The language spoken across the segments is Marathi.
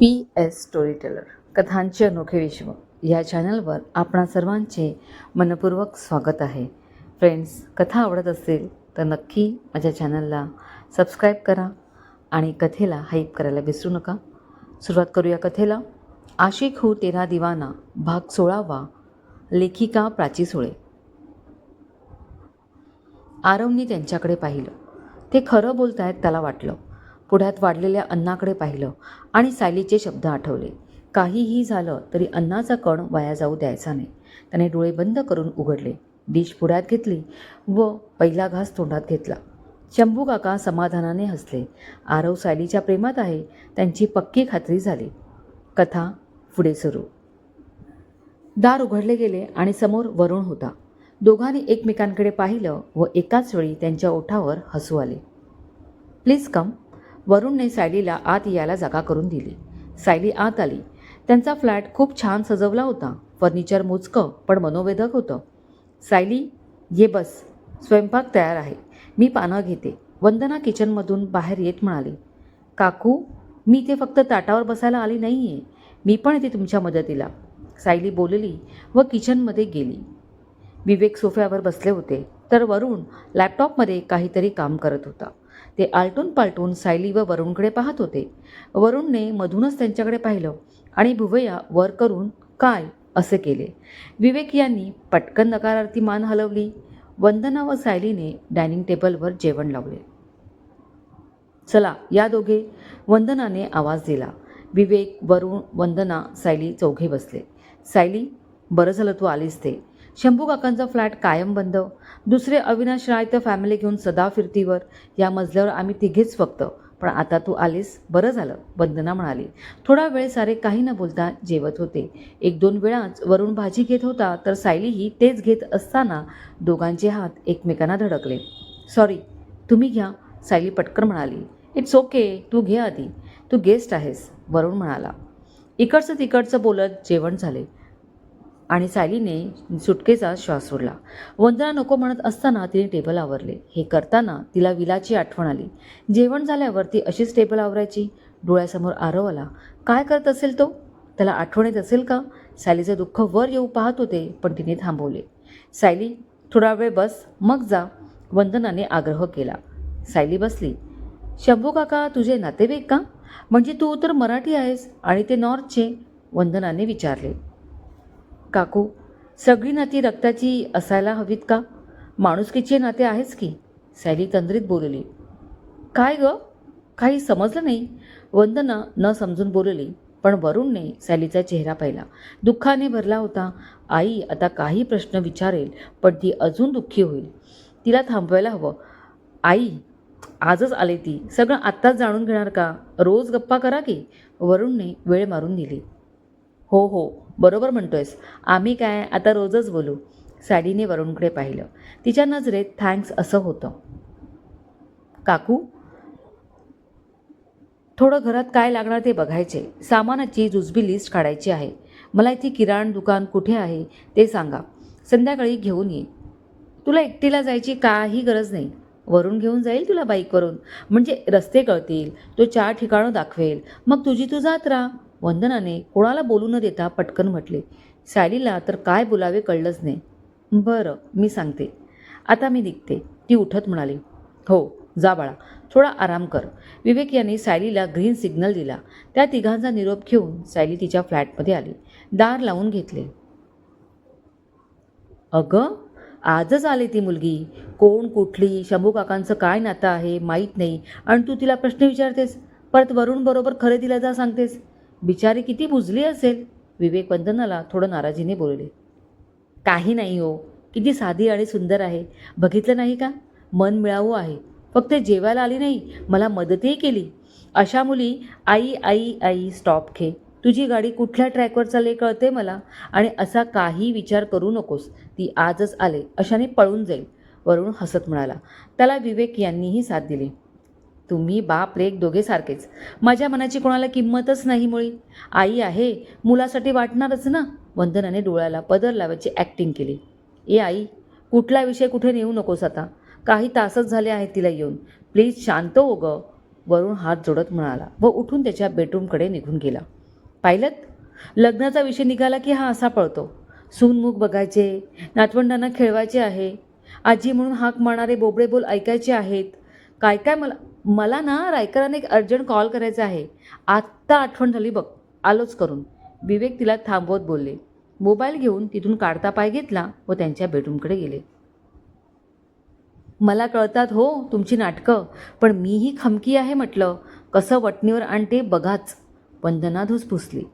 पी एस स्टोरी टेलर कथांचे अनोखे विश्व. या चॅनलवर आपणा सर्वांचे मनपूर्वक स्वागत आहे. फ्रेंड्स कथा आवडत असेल तर नक्की माझ्या चॅनलला सबस्क्राईब करा आणि कथेला हाईप करायला विसरू नका. सुरुवात करूया कथेला. आशिक हो तेरा दिवाना भाग सोळावा लेखिका प्राची सुळे. आरवनी त्यांच्याकडे पाहिलं. ते खरं बोलतायत त्याला वाटलं. पुढ्यात वाढलेल्या अन्नाकडे पाहिलं आणि सायलीचे शब्द आठवले. काहीही झालं तरी अन्नाचा कण वाया जाऊ द्यायचा नाही. त्याने डोळे बंद करून उघडले. डिश पुढ्यात घेतली व पहिला घास तोंडात घेतला. शंभू काका समाधानाने हसले. आरव सायलीच्या प्रेमात आहे. त्यांची पक्की खात्री झाली. कथा पुढे सुरू. दार उघडले गेले आणि समोर वरुण होता. दोघांनी एकमेकांकडे पाहिलं व एकाच वेळी त्यांच्या ओठावर हसू आले. Please come. वरुणने सायलीला आत यायला जागा करून दिली. सायली आत आली. त्यांचा फ्लॅट खूप छान सजवला होता. फर्निचर मोजकं पण मनोवेधक होतं. सायली ये बस स्वयंपाक तयार आहे. मी पानं घेते. वंदना किचनमधून बाहेर येत म्हणाली. काकू मी इथे फक्त ताटावर बसायला आली नाही आहे मी पण येते तुमच्या मदतीला. सायली बोलली व किचनमध्ये गेली. विवेक सोफ्यावर बसले होते. तर वरुण लॅपटॉपमध्ये काहीतरी काम करत होता. ते आलटून पालटून सायली व वरुणकडे पाहत होते. वरुणने मधूनच त्यांच्याकडे पाहिलं आणि भुवया वर करून काय? असे केले. विवेक यांनी पटकन नकारार्थी मान हलवली. वंदना व सायलीने डायनिंग टेबलवर जेवण लावले. चला या दोघे. वंदनाने आवाज दिला. विवेक वरुण वंदना सायली चौघे बसले. सायली बरं झालं तू आलीस ते. शंभू काकांचा फ्लॅट कायम बंद. दुसरे अविनाश राय तर फॅमिली घेऊन सदा फिरतीवर. या मजल्यावर आम्ही तिघेच फक्त. पण आता तू आलीस बरं झालं वंदना म्हणाली. थोडा वेळ सारे काही न बोलता जेवत होते. एक दोन वेळाच वरून भाजी घेत होता तर सायलीही तेच घेत असताना दोघांचे हात एकमेकांना धडकले. सॉरी तुम्ही घ्या सायली पटकन म्हणाली. इट्स ओके तू घे आधी. तू गेस्ट आहेस वरुण म्हणाला. इकडचं तिकडचं बोलत जेवण झाले. आणि सायलीने सुटकेचा श्वास सोडला. वंदना नको म्हणत असताना तिने टेबल आवरले. हे करताना तिला विलाची आठवण आली. जेवण झाल्यावर ती अशीच टेबल आवरायची? डोळ्यासमोर आरव आला. काय करत असेल तो? त्याला आठवण येत असेल का? सायलीचं दुःख वर येऊ पाहत होते पण तिने थांबवले. सायली थोडा वेळ बस. मग जा. वंदनाने आग्रह केला. सायली बसली. शंभू काका तुझे नातेवाईक का? म्हणजे तू तर मराठी आहेस आणि ते नॉर्थचे. वंदनाने विचारले. काकू सगळी नाती रक्ताची असायला हवीत का? माणुसकीचे नाते आहेच की? सॅली तंद्रीत बोलली. काय ग? काही समजलं नाही. वंदना न समजून बोलली पण वरुणने सॅलीचा चेहरा पाहिला. दुःखाने भरला होता. आई आता काही प्रश्न विचारेल पण ती अजून दुःखी होईल. तिला थांबवायला हवं. आई आजच आले ती. सगळं आत्ताच जाणून घेणार का? रोज गप्पा करा की? वरुणने वेळ मारून दिली. हो हो बरोबर म्हणतोयस. आम्ही काय आता रोजच बोलू? साडीने वरुणकडे पाहिलं. तिच्या नजरेत थँक्स असं होतं. काकू? थोडं घरात काय लागणार ते बघायचे. सामानाची जुजबी लिस्ट काढायची आहे. मला इथे किराण दुकान कुठे आहे ते सांगा. संध्याकाळी घेऊन ये तुला एकटीला जायची काही गरज नाही. वरून घेऊन जाईल तुला बाईकवरून म्हणजे रस्ते कळतील तो चार ठिकाणं दाखवेल. मग तुझी तू जात राहा. वंदनाने कोणाला बोलू न देता पटकन म्हटले सायलीला तर काय बोलावे कळलंच नाही. बरं मी सांगते. आता मी निघते. ती उठत म्हणाली हो जा बाळा थोडा आराम कर. विवेक यांनी सायलीला ग्रीन सिग्नल दिला. त्या तिघांचा निरोप घेऊन सायली तिच्या फ्लॅटमध्ये आली. दार लावून घेतले. अगं आजच आली ती मुलगी. कोण कुठली शंभू काकांचं काय नातं आहे माहीत नाही. आणि तू तिला प्रश्न विचारतेस? परत वरुण बरोबर खरेदीला जा सांगतेस. बिचारी किती बुजली असेल? विवेक वंदनाला थोडं नाराजीने बोलले. काही नाही हो किती साधी आणि सुंदर आहे. बघितलं नाही का? मन मिळावं आहे. फक्त जेवायला आली नाही मला मदतही केली. अशा मुली आई आई आई स्टॉप खे तुझी गाडी कुठल्या ट्रॅकवर चालले कळते मला? आणि असा काही विचार करू नकोस. ती आजच आले अशाने पळून जाईल. वरुण हसत म्हणाला. त्याला विवेक यांनीही साथ दिली. तुम्ही बाप लेख दोघे सारखेच. माझ्या मनाची कोणाला किंमतच नाही मुळी. आई आहे मुलासाठी वाटणारच ना. वंदनाने डोळ्याला पदर लावायची ॲक्टिंग केली. ए आई कुठला विषय कुठे नेऊ नकोस आता? काही तासच झाले आहेत तिला येऊन. प्लीज शांत हो गं वरून हात जोडत म्हणाला व उठून त्याच्या बेडरूमकडे निघून गेला. पाहिलं लग्नाचा विषय निघाला की हा असा पळतो. सूनमुख बघायचे नातवंडांना खेळवायचे आहे. आजी म्हणून हाक मारणारे बोबडे बोल ऐकायचे आहेत. काय काय मला मला ना रायकरांना एक अर्जंट कॉल करायचा आहे. आत्ता आठवण झाली बघ. आलोच करून. विवेक तिला थांबवत बोलले. मोबाईल घेऊन तिथून काढता पाय घेतला व त्यांच्या बेडरूमकडे गेले. मला कळतात हो तुमची नाटकं. पण मीही खमकी आहे म्हटलं. कसं वटणीवर आणते बघाच. वंदना धुसफुसली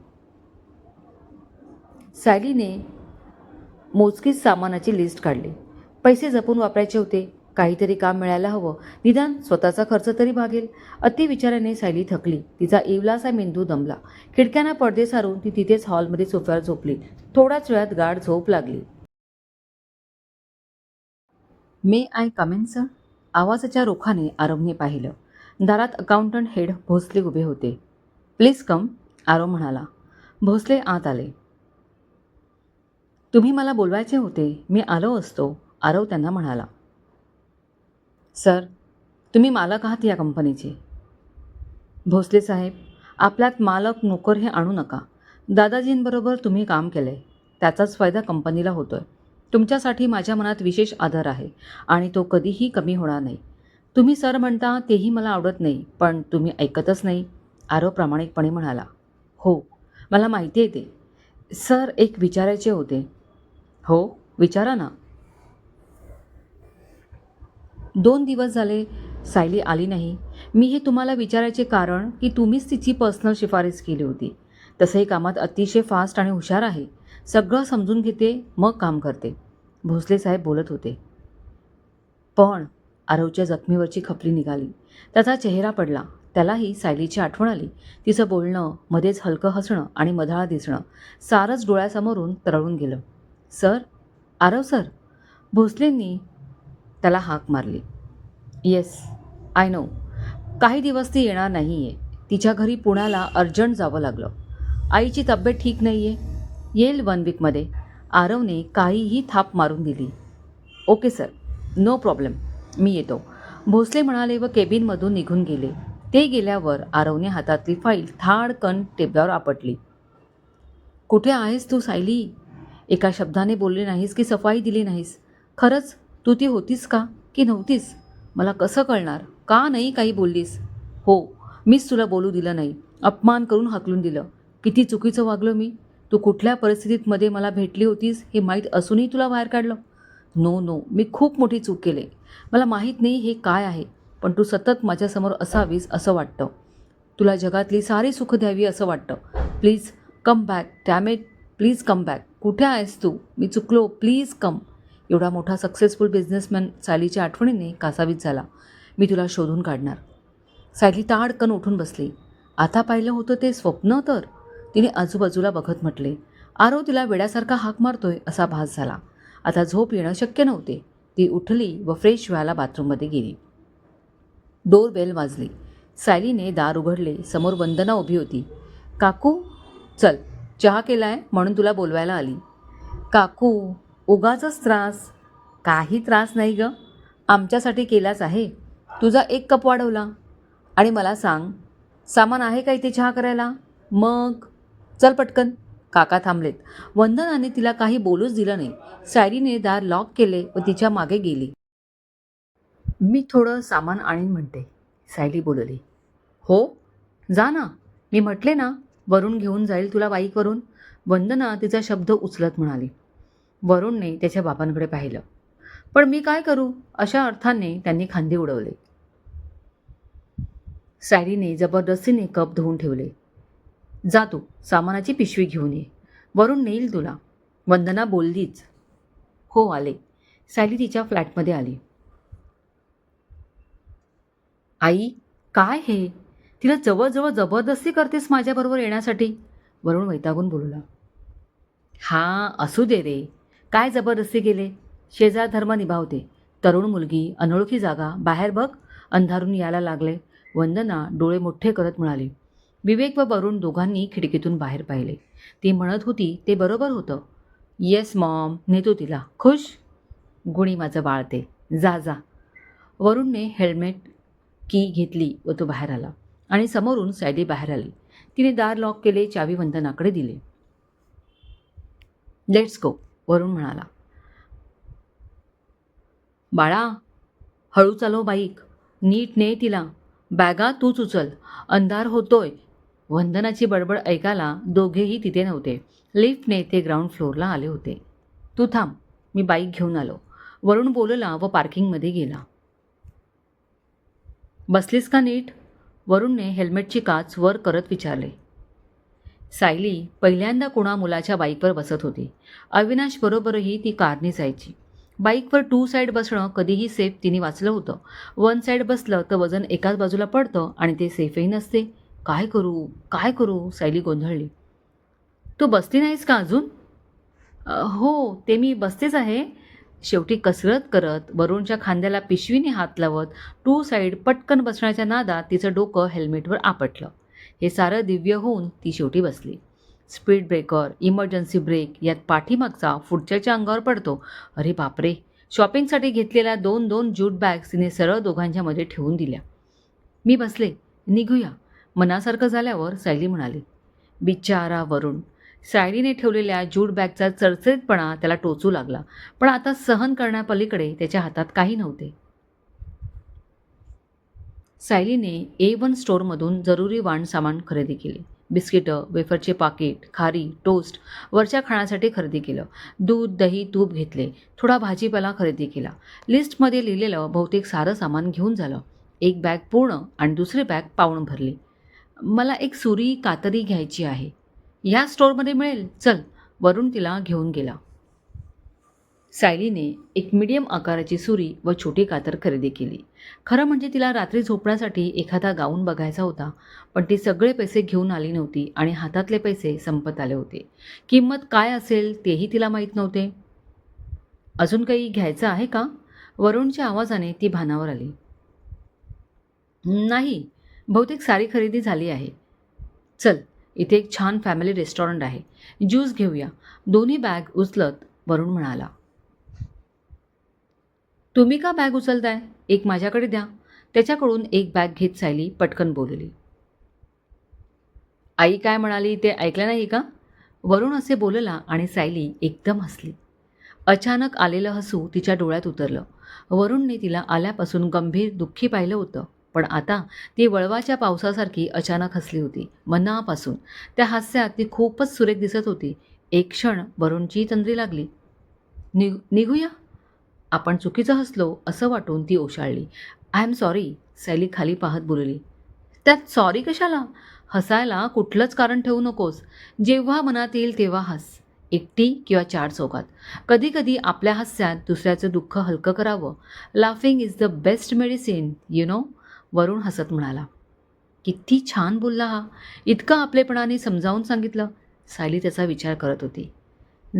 पुसली मोजकीच सामानाची लिस्ट काढली. पैसे जपून वापरायचे होते. काहीतरी काम मिळायला हवं. निदान स्वतःचा खर्च तरी भागेल अतिविचाराने सायली थकली. तिचा इवलासा मेंदू दमला. खिडक्यांना पडदे सारून ती तिथेच हॉलमध्ये सोफ्यावर झोपली. थोड्याच वेळात गाढ झोप लागली. May I come in sir? आवाजाच्या रोखाने आरवने पाहिलं. दारात अकाउंटंट हेड भोसले उभे होते. प्लीज कम आरव म्हणाला. भोसले आत आले. तुम्ही मला बोलवायचे होते. मी आलो असतो आरव त्यांना म्हणाला. सर तुम्ही मालक आहात या कंपनीचे. भोसले साहेब आपल्यात मालक नोकर हे आणू नका. दादाजींबरोबर तुम्ही काम केलं आहे त्याचाच फायदा कंपनीला होतो आहे तुमच्यासाठी माझ्या मनात विशेष आदर आहे आणि तो कधीही कमी होणार नाही. तुम्ही सर म्हणता तेही मला आवडत नाही पण तुम्ही ऐकतच नाही आरव प्रामाणिकपणे म्हणाला. हो मला माहिती आहे ते. सर एक विचारायचे होते. हो विचारा ना. दोन दिवस झाले सायली आली नाही. मी हे तुम्हाला विचारायचे कारण की तुम्हीच तिची पर्सनल शिफारस केली होती. तसंही कामात अतिशय फास्ट आणि हुशार आहे. सगळं समजून घेते मग काम करते. भोसले साहेब बोलत होते. पण आरवच्या जखमीवरची खपली निघाली. त्याचा चेहरा पडला. त्यालाही सायलीची आठवण आली. तिचं बोलणं मध्येच हलकं हसणं आणि मधाळा दिसणं सारंच डोळ्यासमोरून तरळून गेलं. Sir Aarav sir. भोसलेंनी त्याला हाक मारली. Yes I know. काही दिवस ती येणार नाही आहे तिच्या घरी पुण्याला अर्जंट जावं लागलं. आईची तब्येत ठीक नाही आहे येईल वन वीकमध्ये. आरवने काहीही थाप मारून दिली. Okay sir. No problem. मी येतो. भोसले म्हणाले व केबिनमधून निघून गेले. ते गेल्यावर आरवने हातातली फाईल थाडकन टेबलावर आपटली. कुठे आहेस तू सायली? एका शब्दाने बोलले नाहीस की सफाई दिली नाहीस? खरंच तू ती होतीस का? की नव्हतीस? मला कसं कळणार? का नाही काही बोललीस? हो मीच तुला बोलू दिलं नाही. अपमान करून हाकलून दिलं. किती चुकीचं वागलो मी. तू कुठल्या परिस्थितीतमध्ये मला भेटली होतीस हे माहीत असूनही तुला बाहेर काढलं? नो नो मी खूप मोठी चूक केले. मला माहीत नाही हे काय आहे पण तू सतत माझ्यासमोर असावीस असं वाटतं. तुला जगातली सारी सुख द्यावी असं वाटतं. Please come back dammit please come back. कुठे आहेस तू? मी चुकलो. Please come. एवढा मोठा सक्सेसफुल बिझनेसमॅन सायलीच्या आठवणीने कासावीत झाला. मी तुला शोधून काढणार. सायली ताडकन उठून बसली. आता पाहिलं होतं ते स्वप्न तर. तिने आजूबाजूला बघत म्हटले आरव तिला वेड्यासारखा हाक मारतोय असा भास झाला. आता झोप येणं शक्य नव्हते. ती उठली व फ्रेश व्हायला बाथरूममध्ये गेली. डोर बेल वाजली. सायलीने दार उघडले. समोर वंदना उभी होती. काकू चल चहा केला आहे म्हणून तुला बोलवायला आली. काकू उगाचच त्रास. काही त्रास नाही ग. आमच्यासाठी केलाच आहे. तुझा एक कप वाढवला. आणि मला सांग सामान आहे का इथे चहा करायला? मग? चल पटकन. काका थांबलेत. वंदनाने तिला काही बोलूच दिलं नाही. सायरीने दार लॉक केले व तिच्यामागे गेली. मी थोडं सामान आणीन म्हणते सायली बोलली. हो? जा ना. मी म्हटले ना वरून घेऊन जाईल तुला बाईकवरून. वंदना तिचा शब्द उचलत म्हणाली. वरुणने त्याच्या बाबांकडे पाहिलं. पण मी काय करू? अशा अर्थाने त्यांनी खांदे उडवले. सायरीने जबरदस्तीने कप धुवून ठेवले. जा तू सामानाची पिशवी घेऊन ये. वरून नेईल तुला. वंदना बोललीच. हो आले. सायली तिच्या फ्लॅटमध्ये आली. आई काय हे? तिला जवळजवळ जबरदस्ती करतेस माझ्याबरोबर येण्यासाठी? वरुण वैतागून बोलला. हां असू दे रे. काय जबरदस्ती गेले शेजार धर्म निभावते. तरुण मुलगी अनोळखी जागा बाहेर बघ. अंधारून यायला लागले. वंदना डोळे मोठे करत म्हणाली. विवेक व वरुण दोघांनी खिडकीतून बाहेर पाहिले. ती म्हणत होती ते बरोबर होतं. येस मॉम नेतो तिला. खुश? गुणी माझं बाळते. जा जा. वरुणने हेल्मेट की घेतली व तो बाहेर आला आणि समोरून सायली बाहेर आली. तिने दार लॉक केले चावी वंदनाकडे दिले. Let's go. वरुण म्हणाला. बाळा हळू चालव बाईक. नीट ने तिला. बॅगा तूच उचल. अंधार होतोय. वंदनाची बडबड ऐकायला दोघेही तिथे नव्हते. लिफ्टने ते ग्राउंड फ्लोअरला आले होते. तू थांब मी बाईक घेऊन आलो. वरुण बोलला व पार्किंगमध्ये गेला. बसलीस का नीट? वरुणने हेल्मेटची काच वर करत विचारले. सायली पहिल्यांदा कुणा मुलाच्या बाईकवर बसत होती. अविनाशबरोबरही ती कारने जायची. बाईकवर टू साईड बसणं कधीही सेफ तिने वाचलं होतं. वन साईड बसलं तर वजन एकाच बाजूला पडतं आणि ते सेफही नसते. काय करू? काय करू? सायली गोंधळली. तू बसली नाहीस का अजून? हो ते मी बसतेच आहे. शेवटी कसरत करत वरुणच्या खांद्याला पिशवीने हात लावत टू साईड पटकन बसण्याच्या नादात तिचं डोकं हेल्मेटवर आपटलं. हे सारं दिव्य होऊन ती शेवटी बसली. स्पीड ब्रेकर इमर्जन्सी ब्रेक यात पाठीमागचा पुढच्याच्या अंगावर पडतो. अरे बापरे! शॉपिंगसाठी घेतलेल्या दोन दोन ज्यूट बॅग्स तिने सरळ दोघांच्या मध्ये ठेवून दिल्या. मी बसले. निघूया. मनासारखं झाल्यावर सायली म्हणाली. बिचारा वरुण! सायलीने ठेवलेल्या ज्यूट बॅगचा चरचरीतपणा त्याला टोचू लागला. पण आता सहन करण्यापलीकडे त्याच्या हातात काही नव्हते. सायलीने ए वन स्टोअरमधून जरुरी वाण सामान खरेदी केले. बिस्किटं वेफरचे पाकिट खारी टोस्ट वरच्या खाण्यासाठी खरेदी केलं. दूध दही तूप घेतले. थोडा भाजीपाला खरेदी केला. लिस्टमध्ये लिहिलेलं बहुतेक सारं सामान घेऊन झालं. एक बॅग पूर्ण आणि दुसरी बॅग पावून भरली. मला एक सुरी कातरी घ्यायची आहे. ह्या स्टोअरमध्ये मिळेल? चल वरून तिला घेऊन गेला. सायलीने एक मिडियम आकाराची सुरी व छोटी कातर खरेदी केली. खरं म्हणजे तिला रात्री झोपण्यासाठी एखादा गाऊन बघायचा होता पण ती सगळे पैसे घेऊन आली नव्हती आणि हातातले पैसे संपत आले होते. किंमत काय असेल तेही तिला माहीत नव्हते. अजून काही घ्यायचं आहे का? वरुणच्या आवाजाने ती भानावर आली. नाही बहुतेक सारी खरेदी झाली आहे. चल इथे एक छान फॅमिली रेस्टॉरंट आहे. ज्यूस घेऊया. दोन्ही बॅग उचलत वरुण म्हणाला. तुम्ही का बॅग उचलताय? एक माझ्याकडे द्या. त्याच्याकडून एक बॅग घेत सायली पटकन बोलली. आई काय म्हणाली ते ऐकलं नाही का? वरुण असे बोलला आणि सायली एकदम हसली. अचानक आलेलं हसू तिच्या डोळ्यात उतरलं. वरुणने तिला आल्यापासून गंभीर दुःखी पाहिलं होतं पण आता ती वळवाच्या पावसासारखी अचानक हसली होती मनापासून. त्या हास्यात ती खूपच सुरेख दिसत होती. एक क्षण वरुणची तंद्री लागली. निघ निघूया? आपण चुकीचं हसलो असं वाटून ती ओशाळली. आय एम सॉरी सॅली खाली पाहत बोलली. त्यात सॉरी कशाला? हसायला कुठलंच कारण ठेवू नकोस. जेव्हा मनात येईल तेव्हा हस. एकटी किंवा चार चौकात. कधीकधी आपल्या हास्यात दुसऱ्याचं दुःख हलकं करावं. Laughing is the best medicine you know Varun हसत म्हणाला. किती छान बोलला हा. इतकं आपलेपणाने समजावून सांगितलं. सायली त्याचा विचार करत होती.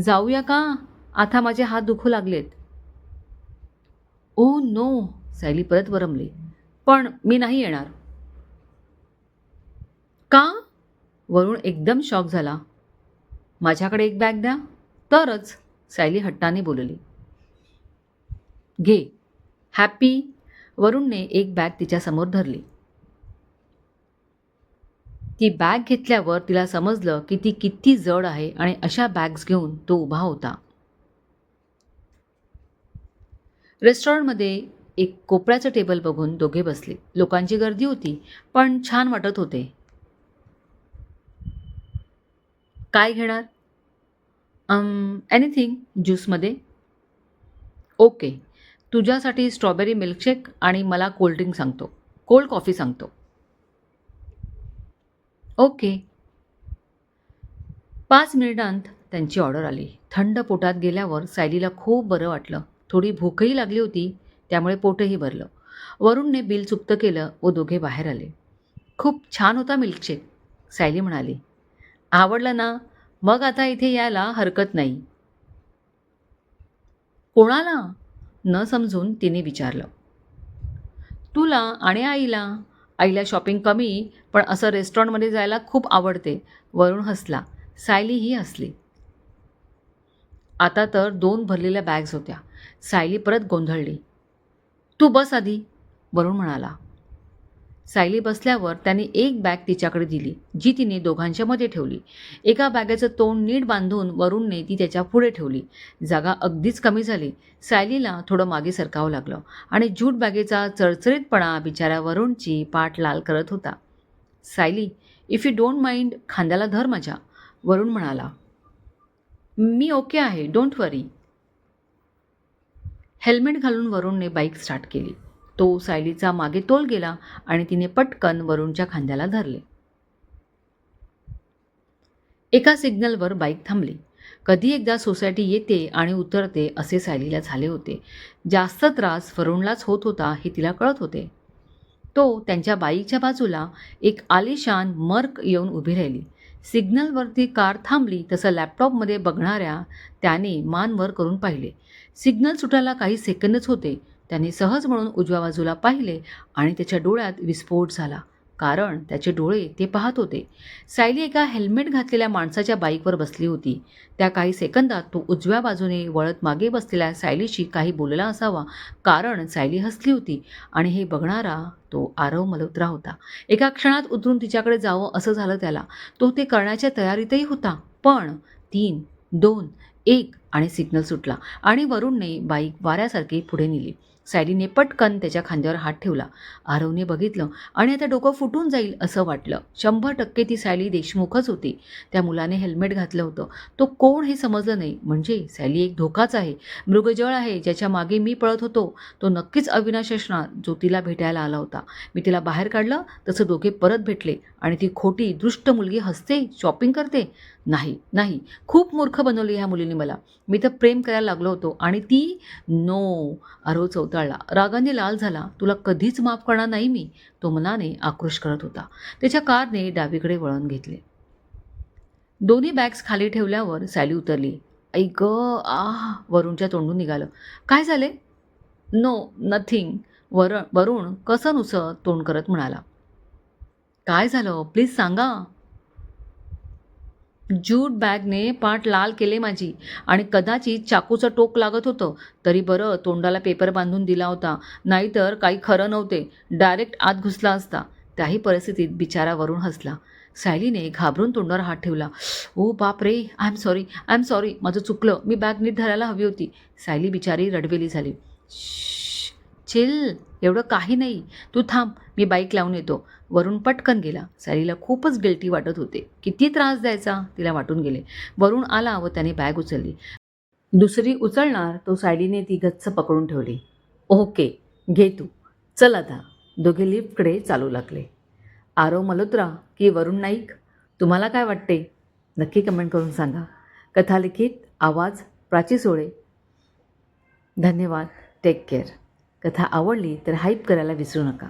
जाऊया का? आता माझे हात दुखू लागलेत. ओ नो सायली परत वरमली. पण मी नाही येणार. का? वरुण एकदम शॉक झाला. माझ्याकडे एक बॅग द्या. तरच सायली हट्टाने बोलली. घे. हॅपी वरुणने एक बॅग तिच्यासमोर धरली. ती बॅग घेतल्यावर तिला समजलं की ती किती जड आहे आणि अशा बॅग्स घेऊन तो उभा होता. रेस्टॉरंटमध्ये एक कोपऱ्याचं टेबल बघून दोघे बसले. लोकांची गर्दी होती पण छान वाटत होते. काय घेणार? एनिथिंग ज्यूसमध्ये? ओके. तुझ्यासाठी स्ट्रॉबेरी मिल्कशेक आणि मला कोल्ड्रिंक सांगतो. कोल्ड कॉफी सांगतो. ओके. पाच मिनिटांत त्यांची ऑर्डर आली. थंड पोटात गेल्यावर सायलीला खूप बरं वाटलं. थोडी भूकही लागली होती त्यामुळे पोटही भरलं. वरुणने बिल चुकतं केलं व दोघे बाहेर आले. खूप छान होता मिल्कशेक सायली म्हणाली. आवडलं ना? मग आता इथे यायला हरकत नाही. कोणाला? न समजून तिने विचारलं. तुला आणि आईला. आईला शॉपिंग कमी पण असं रेस्टॉरंटमध्ये जायला खूप आवडते. वरुण हसला. सायलीही हसली. आता तर दोन भरलेल्या बॅग्स होत्या. सायली परत गोंधळली. तू बस आधी वरुण म्हणाला. सायली बसल्यावर त्याने एक बॅग तिच्याकडे दिली जी तिने दोघांच्या मध्ये ठेवली. एका बॅगेचं तोंड नीट बांधून वरुणने ती त्याच्या पुढे ठेवली. जागा अगदीच कमी झाली. सायलीला थोडं मागे सरकावं लागलं आणि झूट बॅगेचा चरचरीतपणा बिचाऱ्या वरुणची पाठ लाल करत होता. Sayali if you don't mind खांद्याला धर माझ्या वरुण म्हणाला. मी ओके आहे डोंट वरी हेल्मेट घालून वरुणने बाईक स्टार्ट केली. तो सायलीचा मागे तोल गेला आणि तिने पटकन वरुणच्या खांद्याला धरले. एका सिग्नलवर बाईक थांबली. कधी एकदा सोसायटी येते आणि उतरते असे सायलीला झाले होते. जास्त त्रास वरुणलाच होत होता हे तिला कळत होते. तो त्यांच्या बाईकच्या बाजूला एक आलिशान मर्क येऊन उभी राहिली. सिग्नलवरती कार थांबली तसं लॅपटॉपमध्ये बघणाऱ्या त्याने मान वर करून पाहिले. सिग्नल सुटायला काही सेकंदच होते. त्याने सहज म्हणून उजव्या बाजूला पाहिले आणि त्याच्या डोळ्यात विस्फोट झाला. कारण त्याचे डोळे ते पाहत होते. सायली एका हेल्मेट घातलेल्या माणसाच्या बाईकवर बसली होती. त्या काही सेकंदात तो उजव्या बाजूने वळत मागे बसलेल्या सायलीशी काही बोलला असावा. कारण सायली हसली होती आणि हे बघणारा तो आरव मल्होत्रा होता. एका क्षणात उतरून तिच्याकडे जावं असं झालं त्याला. तो ते करण्याच्या तयारीतही होता. पण तीन दोन एक आणि सिग्नल सुटला. आणि वरुणने बाईक वाऱ्यासारखी पुढे नेली. सायलीने पटकन त्याच्या खांद्यावर हात ठेवला. आरवने बघितलं आणि आता डोकं फुटून जाईल असं वाटलं. शंभर टक्के ती सायली देशमुखच होती. त्या मुलाने हेल्मेट घातलं होतं. तो कोण हे समजलं नाही. म्हणजे सायली एक धोकाच आहे. मृगजळ आहे. ज्याच्या मागे मी पळत होतो. तो नक्कीच अविनाश असणार. जो तिला भेटायला आला होता. मी तिला बाहेर काढलं. तसं दोघे परत भेटले. आणि ती खोटी दृष्ट मुलगी हसते शॉपिंग करते. नाही नाही. खूप मूर्ख बनवली ह्या मुलीने मला. मी तर प्रेम करायला लागलो होतो आणि ती नो आरव चौताळला. रागाने लाल झाला. तुला कधीच माफ करणार नाही मी. तो मनाने आक्रोश करत होता. त्याच्या कारने डावीकडे वळण घेतले. दोन्ही बॅग्स खाली ठेवल्यावर सॅली उतरली. ऐ ग वरुणच्या तोंडून निघालं. काय झाले? No nothing. वर वरुण कसं नुसं तोंड करत म्हणाला. काय झालं? प्लीज सांगा. ज्यूट बॅगने पाठ लाल केले माझी आणि कदाचित चाकूचं टोक लागत होतं. तरी बरं तोंडाला पेपर बांधून दिला होता. नाहीतर काही खरं नव्हते. डायरेक्ट आत घुसला असता. त्याही परिस्थितीत बिचारा वरून हसला. सायलीने घाबरून तोंडावर हात ठेवला. ओ बाप रे I am sorry I am sorry माझं चुकलं. मी बॅग नीट धरायला हवी होती. सायली बिचारी रडवेली झाली. चिल एवढं काही नाही. तू थांब मी बाईक लावून येतो. वरून पटकन गेला. सायलीला खूपच गिल्टी वाटत होते. किती त्रास द्यायचा? तिला वाटून गेले. वरून आला व त्याने बॅग उचलली. दुसरी उचलणार तो सायलीने ती गच्च पकडून ठेवली. ओके घे तू. चल आता. दोघे लिफ्टकडे चालू लागले. आरव मल्होत्रा की वरुण नाईक तुम्हाला काय वाटते? नक्की कमेंट करून सांगा. कथा लिखित आवाज प्राची सोळे. धन्यवाद. Take care. कथा आवडली तर हाईप करायला विसरू नका.